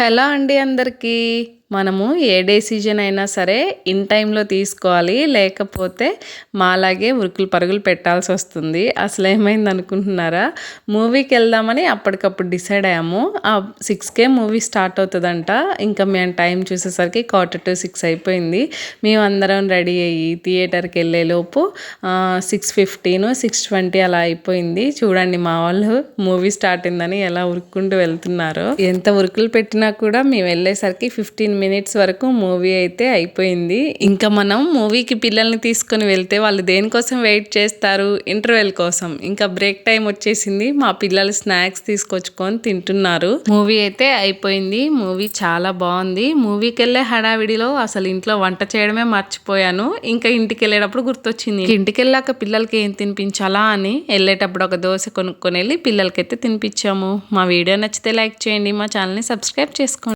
Hello అండి అందరికీ? మనము ఏ డెసిజన్ అయినా సరే ఇన్ టైంలో తీసుకోవాలి. లేకపోతే మాలాగే ఉరుకులు పరుగులు పెట్టాల్సి వస్తుంది. అసలు ఏమైంది అనుకుంటున్నారా? మూవీకి వెళ్దామని అప్పటికప్పుడు డిసైడ్ అయ్యాము. ఆ సిక్స్కే మూవీ స్టార్ట్ అవుతుందంట. ఇంకా మేము టైం చూసేసరికి క్వార్టర్ టు సిక్స్ అయిపోయింది. మేమందరం రెడీ అయ్యి థియేటర్కి వెళ్ళేలోపు సిక్స్ ఫిఫ్టీన్ సిక్స్ ట్వంటీ అలా అయిపోయింది. చూడండి మా వాళ్ళు మూవీ స్టార్ట్ అయిందని ఎలా ఉరుక్కుంటూ వెళ్తున్నారు. ఎంత ఉరుకులు పెట్టినా కూడా మేము వెళ్ళేసరికి ఫిఫ్టీన్ మినిట్స్ వరకు మూవీ అయితే అయిపోయింది. ఇంకా మనం మూవీకి పిల్లల్ని తీసుకొని వెళ్తే వాళ్ళు దేనికోసం వెయిట్ చేస్తారు? ఇంటర్వెల్ కోసం. ఇంకా బ్రేక్ టైం వచ్చేసింది. మా పిల్లలు స్నాక్స్ తీసుకొచ్చుకొని తింటున్నారు. మూవీ అయితే అయిపోయింది. మూవీ చాలా బాగుంది. మూవీకి వెళ్ళే హడావిడిలో అసలు ఇంట్లో వంట చేయడమే మర్చిపోయాను. ఇంకా ఇంటికి వెళ్ళేటప్పుడు గుర్తొచ్చింది. ఇంటికి వెళ్ళాక పిల్లలకి ఏం తినిపించాలా అని వెళ్ళేటప్పుడు ఒక దోశ కొనుక్కొని వెళ్ళి పిల్లలకైతే తినిపించాము. మా వీడియో నచ్చితే లైక్ చేయండి. మా ఛానల్ని సబ్స్క్రైబ్ చేసుకోండి.